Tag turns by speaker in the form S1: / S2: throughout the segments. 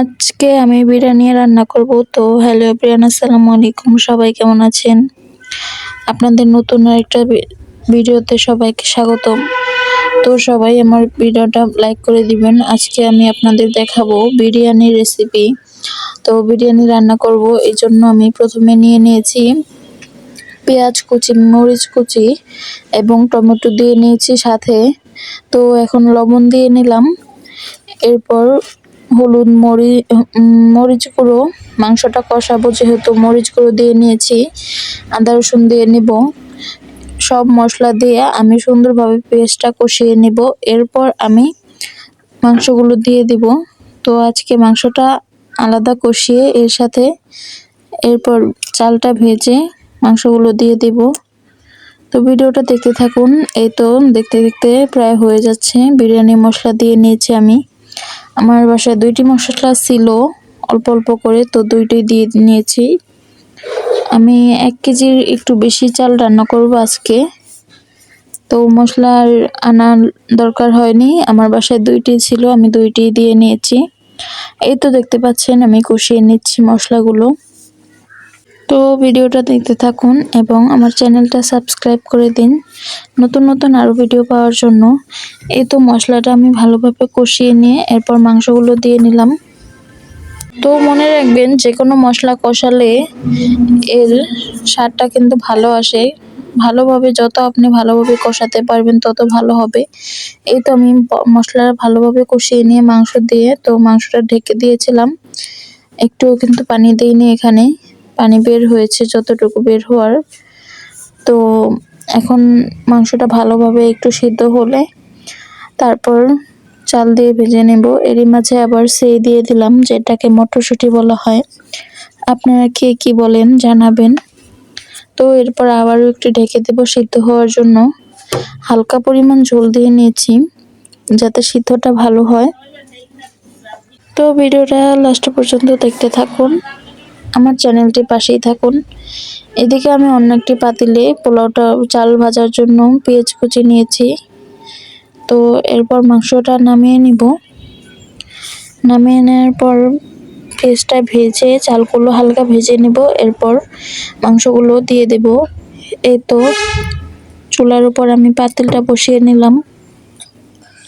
S1: আজকে আমি বিরিয়ানি রান্না করব। তো হ্যালো এভরিওয়ান আসসালামু আলাইকুম। সবাই কেমন আছেন? আপনাদের নতুন একটা ভিডিওতে সবাইকে স্বাগতম। তো সবাই আমার ভিডিওটা লাইক করে দিবেন। আজকে আমি আপনাদের দেখাবো বিরিয়ানি রেসিপি তো বিরিয়ানি রান্না করব, এই জন্য আমি প্রথমে নিয়ে নিয়েছি পেঁয়াজ কুচি, মরিচ কুচি এবং টমেটো দিয়ে নিয়েছি সাথে। তো এখন লবণ দিয়ে নিলাম। এরপর হলুদ মরি মরিচ গুঁড়ো, মাংসটা কষাবো যেহেতু মরিচ গুঁড়ো দিয়ে নিয়েছি, আদা রসুন দিয়ে নেব। সব মশলা দিয়ে আমি সুন্দরভাবে পেস্টটা কষিয়ে নিব। এরপর আমি মাংসগুলো দিয়ে দিব। তো আজকে মাংসটা আলাদা কষিয়ে এর সাথে এরপর চালটা ভেজে মাংসগুলো দিয়ে দিব। তো ভিডিওটা দেখতে থাকুন। এই তো দেখতে দেখতে প্রায় হয়ে যাচ্ছে। বিরিয়ানি মশলা দিয়ে নিয়েছি আমি। আমার বাসায় দুইটি মশলা ছিল, অল্প অল্প করে তো দুইটাই দিয়ে নিয়েছি। আমি এক কেজির একটু বেশি চাল রান্না করব আজকে। তো মশলার আনার দরকার হয়নি, আমার বাসায় দুইটি ছিল, আমি দুইটি দিয়ে নিয়েছি। এই তো দেখতে পাচ্ছেন, আমি কষিয়ে নিচ্ছি মশলাগুলো। তো ভিডিওটা দেখতে থাকুন এবং আমার চ্যানেলটা সাবস্ক্রাইব করে দিন। নতুন নতুন আরও ভিডিও পাওয়ার জন্য। এই তো মশলাটা আমি ভালোভাবে কষিয়ে নিয়ে এরপর মাংসগুলো দিয়ে নিলাম। তো মনে রাখবেন যে কোনো মশলা কষালে এর স্বাদটা কিন্তু ভালো আসে। ভালোভাবে যত আপনি ভালোভাবে কষাতে পারবেন, তত ভালো হবে। এই তো আমি মশলাটা ভালোভাবে কষিয়ে নিয়ে মাংস দিয়ে, তো মাংসটা ঢেকে দিয়েছিলাম। একটুও কিন্তু পানি দিইনি এখানে। পানি বের হয়েছে, যতটুকু বের হওয়ার। তো এখন মাংসটা ভালোভাবে একটু সিদ্ধ হলে তারপর চাল দিয়ে ভেজে নেব। এরই মাঝে আবার সেই দিয়ে দিলাম, যেটাকে মটরশুঁটি বলা হয়। আপনারা কে কি বলেন জানাবেন। তো এরপর আবারও একটু ঢেকে দেব সিদ্ধ হওয়ার জন্য। হালকা পরিমাণ ঝোল দিয়ে নিয়েছি, যাতে সিদ্ধটা ভালো হয়। তো ভিডিওটা লাস্ট পর্যন্ত দেখতে থাকুন। আমার চ্যানেলটি পাশেই থাকুন। এদিকে আমি অন্য একটি পাতিলে পোলাওটা চাল ভাজার জন্য পেঁয়াজ কুচি নিয়েছি। তো এরপর মাংসটা নামিয়ে নিব। নামিয়ে নেওয়ার পর পেঁয়াজটা ভেজে চালগুলো হালকা ভেজে নেব। এরপর মাংসগুলো দিয়ে দেব। এই তো চুলার উপর আমি পাতিলটা বসিয়ে নিলাম।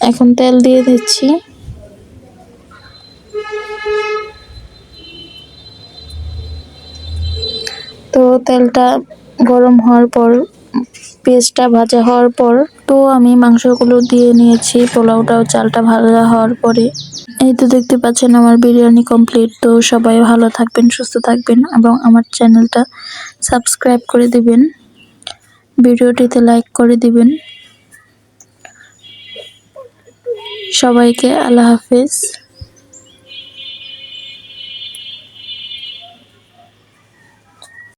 S1: এখন তেল দিয়ে দিচ্ছি। তো তেলটা গরম হওয়ার পর পেঁয়াজটা ভাজা হওয়ার পর, তো আমি মাংসগুলো দিয়ে নিয়েছি পোলাওটাও চালটা ভাজা হওয়ার পরে। এই তো দেখতে পাচ্ছেন আমার বিরিয়ানি কমপ্লিট তো সবাই ভালো থাকবেন, সুস্থ থাকবেন এবং আমার চ্যানেলটা সাবস্ক্রাইব করে দিবেন। ভিডিওটিতে লাইক করে দিবেন। সবাইকে আল্লাহ হাফেজ।